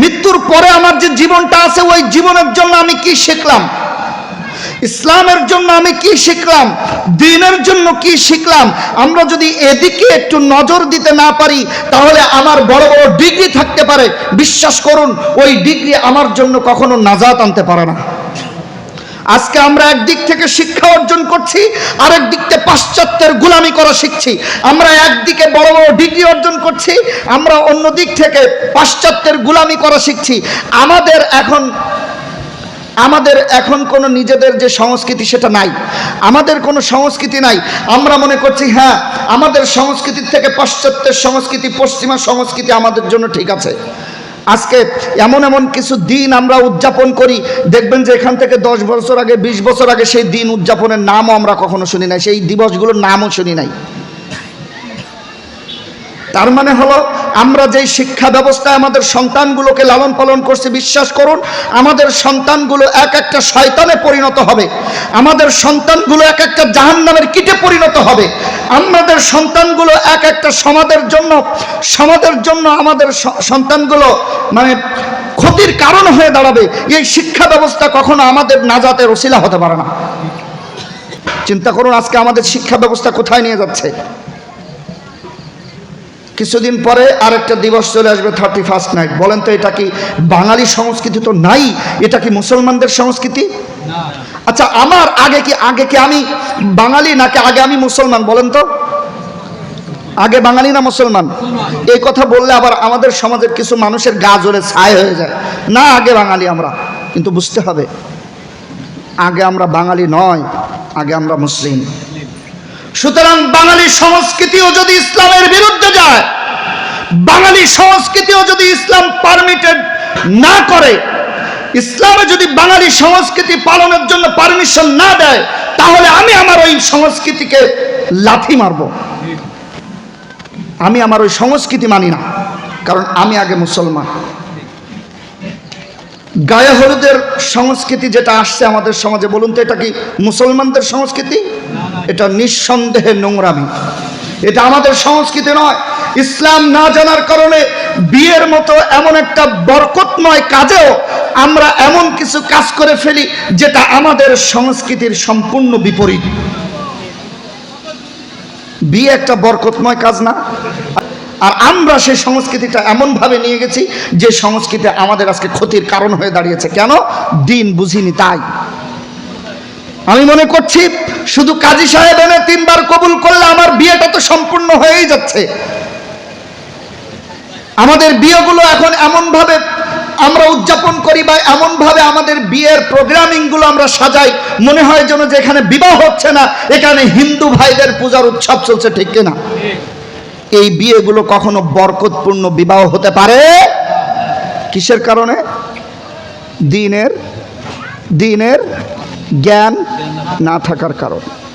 মৃত্যুর পরে আমার যে জীবনটা আছে, ওই জীবনের জন্য আমি কি শিখলাম? ইসলামের জন্য আমি কি শিখলাম? দিনের জন্য কি শিখলাম? আমরা যদি এদিকে একটু নজর দিতে না পারি, তাহলে আমার বড় বড় ডিগ্রি থাকতে পারে। বিশ্বাস করুন, ওই ডিগ্রি আমার জন্য কখনো নাজাত আনতে পারে না। আজকে আমরা একদিক থেকে শিক্ষা অর্জন করছি, আরেক দিক থেকে পাশ্চাত্যের গুলামি করা শিখছি। আমরা একদিকে বড় বড় ডিগ্রি অর্জন করছি, আমরা অন্য দিক থেকে পাশ্চাত্যের গুলামি করা শিখছি। আমাদের এখন আমাদের এখন কোনো নিজেদের যে সংস্কৃতি সেটা নাই। আমাদের কোনো সংস্কৃতি নাই। আমরা মনে করছি হ্যাঁ আমাদের সংস্কৃতির থেকে পাশ্চাত্যের সংস্কৃতি, পশ্চিমা সংস্কৃতি আমাদের জন্য ঠিক আছে। আজকে এমন এমন কিছু দিন আমরা উদযাপন করি। দেখবেন যে এখান থেকে দশ বছর আগে, বিশ বছর আগে সেই দিন উদযাপনের নামও আমরা কখনো শুনি নাই। সেই দিবসগুলোর নামও শুনি নাই। তার মানে হলো, আমরা যেই শিক্ষা ব্যবস্থায় আমাদের সন্তানগুলোকে লালন পালন করছি, বিশ্বাস করুন, আমাদের সন্তানগুলো এক একটা শয়তানে পরিণত হবে। আমাদের সন্তানগুলো এক একটা জাহান্নামের কীটে পরিণত হবে। আমাদের সন্তানগুলো এক একটা সমাজের জন্য সমাজের জন্য আমাদের সন্তানগুলো মানে ক্ষতির কারণ হয়ে দাঁড়াবে। এই শিক্ষা ব্যবস্থা কখনো আমাদের নাজাতের ওসিলা হতে পারে না। চিন্তা করুন, আজকে আমাদের শিক্ষা ব্যবস্থা কোথায় নিয়ে যাচ্ছে? কিছুদিন পরে আরেকটা দিবস চলে আসবে থার্টি ফার্স্ট নাইট বলেন তো, এটা কি বাঙালি সংস্কৃতি তো নাই? এটা কি মুসলমানদের সংস্কৃতি? আচ্ছা আমার আগে কি আগে কি আমি বাঙালি নাকি আগে আমি মুসলমান? বলেন তো। আগে বাঙালি না মুসলমান? এই কথা বললে আবার আমাদের সমাজের কিছু মানুষের গা জ্বলে ছাই হয়ে যায়। না, আগে বাঙালি আমরা, কিন্তু বুঝতে হবে, আগে আমরা বাঙালি নয়, আগে আমরা মুসলিম। সুতরাং বাঙালি সংস্কৃতিও যদি ইসলামের বিরুদ্ধে যায়, বাঙালি সংস্কৃতিও যদি ইসলাম পারমিটেড না করে, ইসলামে যদি বাঙালি সংস্কৃতি পালনের জন্য পারমিশন না দেয়, তাহলে আমি আমার ওই সংস্কৃতিকে লাথি মারব। আমি আমার ওই সংস্কৃতি মানি না, কারণ আমি আগে মুসলমান। গায়ে হলুদের সংস্কৃতি যেটা আসছে আমাদের সমাজে, বলুন তো এটা কি মুসলমানদের সংস্কৃতি? এটা নিঃসন্দেহে নোংরামি। এটা আমাদের সংস্কৃতি নয়। ইসলাম না জানার কারণে বিয়ের মতো এমন একটা বরকতময় কাজেও আমরা এমন কিছু কাজ করে ফেলি যেটা আমাদের সংস্কৃতির সম্পূর্ণ বিপরীত। বিয়ে একটা বরকতময় কাজ না। আর আমরা সেই সংস্কৃতিটা এমনভাবে নিয়ে গেছি যে সংস্কৃতি আমাদের আজকে ক্ষতির কারণ হয়ে দাঁড়িয়েছে। কেন? দিন বুঝিনি, তাই। আমি মনে করছি শুধু কাজী সাহেব এনে তিনবার কবুল করলে আমার বিয়েটা তো সম্পূর্ণ হয়েই যাচ্ছে। আমাদের বিয়েগুলো এখন এমনভাবে আমরা উদযাপন করি বা এমনভাবে আমাদের বিয়ের প্রোগ্রামিংগুলো আমরা সাজাই, মনে হয় যেন যে এখানে বিবাহ হচ্ছে না, এখানে হিন্দু ভাইদের পূজার উৎসব চলছে, ঠিক কিনা? এই বিয়েগুলো কখনো বরকতপূর্ণ বিবাহ হতে পারে? কিসের কারণে? দিনের দিনের জ্ঞান না থাকার কারণে।